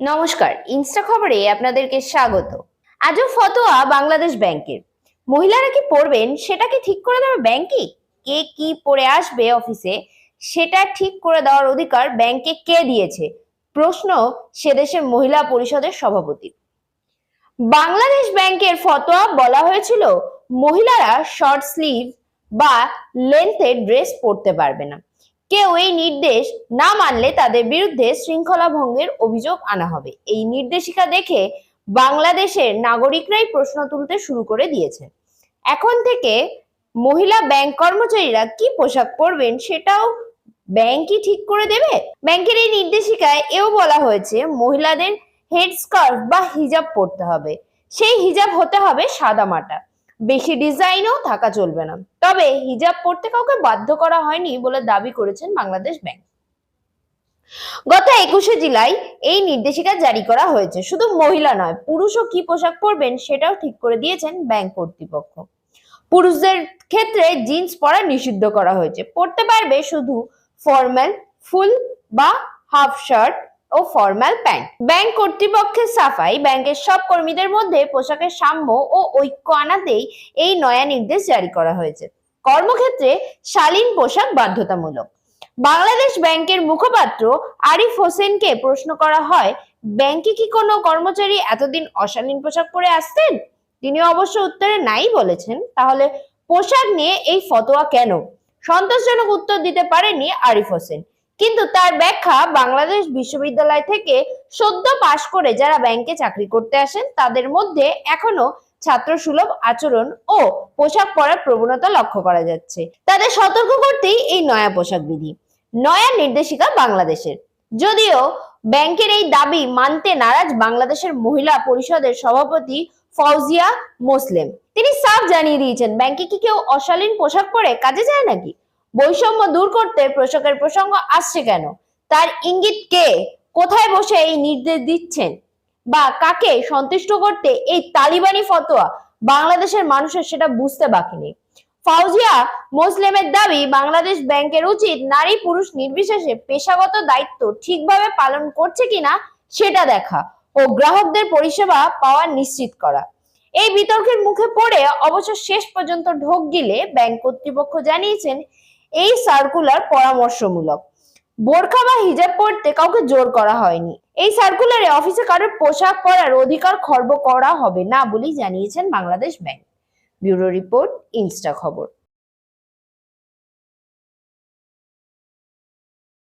নমস্কার, ইনস্টা খবরে আপনাদেরকে স্বাগত। আজও ফতোয়া বাংলাদেশ ব্যাংকের। মহিলারা কি পড়বেন? সেটা কি ঠিক করে দেবে ব্যাংকই কে কি পড়ে আসবে অফিসে? সেটা ঠিক করে দেওয়ার অধিকার ব্যাংকে কে দিয়েছে? প্রশ্ন সে দেশের মহিলা পরিষদের সভাপতি। বাংলাদেশ ব্যাংকের ফতোয়া বলা হয়েছিল, মহিলারা শর্ট স্লিভ বা লেন্থের ড্রেস পরতে পারবে না। কেউ এই নির্দেশ না মানলে তাদের বিরুদ্ধে শৃঙ্খলা ভঙ্গের অভিযোগ আনা হবে। এই নির্দেশিকা দেখে বাংলাদেশের নাগরিকরাই প্রশ্ন তুলতে শুরু করে দিয়েছে। এখন থেকে মহিলা ব্যাংক কর্মচারীরা কি পোশাক পরবেন সেটাও ব্যাংকই ঠিক করে দেবে? ব্যাংকের এই নির্দেশিকায় এও বলা হয়েছে, মহিলাদের হেড স্কার্ফ বা হিজাব পরতে হবে। সেই হিজাব হতে হবে সাদা মাটা। বেশি ডিজাইনও থাকা চলবে না। তবে হিজাব পরতে কাউকে বাধ্য করা হয়নি বলে দাবি করেছেন বাংলাদেশ ব্যাংক। গত একুশে জুলাই এই নির্দেশিকা জারি করা হয়েছে। শুধু মহিলা নয়, পুরুষও কি পোশাক পরবেন সেটাও ঠিক করে দিয়েছেন ব্যাংক কর্তৃপক্ষ। পুরুষদের ক্ষেত্রে জিন্স পরা নিষিদ্ধ করা হয়েছে। পরতে পারবে শুধু ফর্মাল, ফুল বা হাফ শার্ট। ও ফর্মাল প্যান্ট ব্যাংক কর্তৃপক্ষের সাফাই, ব্যাংকের সব কর্মীদের মধ্যে পোশাকের সাম্য ও ঐক্য আনাতেই এই নয়া নির্দেশ জারি করা হয়েছে। কর্মক্ষেত্রে শালীন পোশাক বাধ্যতামূলক। বাংলাদেশ ব্যাংকের মুখপাত্র আরিফ হোসেনকে প্রশ্ন করা হয়, ব্যাংকে কি কোনো কর্মচারী এতদিন অশালীন পোশাক পরে আসতেন? তিনি অবশ্য উত্তরে নাই বলেছেন। তাহলে পোশাক নিয়ে এই ফতোয়া কেন? সন্তোষজনক উত্তর দিতে পারেনি আরিফ হোসেন। কিন্তু তার ব্যাখ্যা বাংলাদেশ বিশ্ববিদ্যালয় থেকে সদ্য পাশ করে যারা ব্যাংকে চাকরি করতে আসেন, তাদের মধ্যে এখনও ছাত্র সুলভ আচরণ ও পোশাক পরার প্রবণতা লক্ষ্য করা যাচ্ছে। তাদের সতর্ক করতেই এই নয়া পোশাক বিধি, নয়া নির্দেশিকা বাংলাদেশের। যদিও ব্যাংকের এই দাবি মানতে নারাজ বাংলাদেশের মহিলা পরিষদের সভাপতি ফৌজিয়া মুসলিম। তিনি সাফ জানিয়ে দিয়েছেন, ব্যাংকে কি কেউ অশালীন পোশাক পরে কাজে যায় নাকি? বৈষম্য দূর করতে পোশাকের প্রসঙ্গ আসছে কেন? তার ইঙ্গিত কে? কোথায় বসে এই নির্দেশ দিচ্ছেন? বা কাকে সন্তুষ্ট করতে এই তালিবানি ফতোয়া বাংলাদেশের মানুষের সেটা বুঝতে বাকি নেই। ফাউজিয়া মুসলিমের দাবি, বাংলাদেশ ব্যাংকের উচিত নারী পুরুষ নির্বিশেষে পেশাগত দায়িত্ব ঠিকভাবে পালন করছে কিনা সেটা দেখা ও গ্রাহকদের পরিষেবা পাওয়া নিশ্চিত করা। এই বিতর্কের মুখে পড়ে অবশ্য শেষ পর্যন্ত ঢোক গিলে ব্যাংক কর্তৃপক্ষ জানিয়েছেন এই সার্কুলার পরামর্শমূলক। বোরখা বা হিজাব পড়তে কাউকে জোর করা হয়নি। এই সার্কুলারে অফিসে কারোর পোশাক পরার অধিকার খর্ব করা হবে না বলেই জানিয়েছেন Bangladesh bank. Bureau report, insta খবর।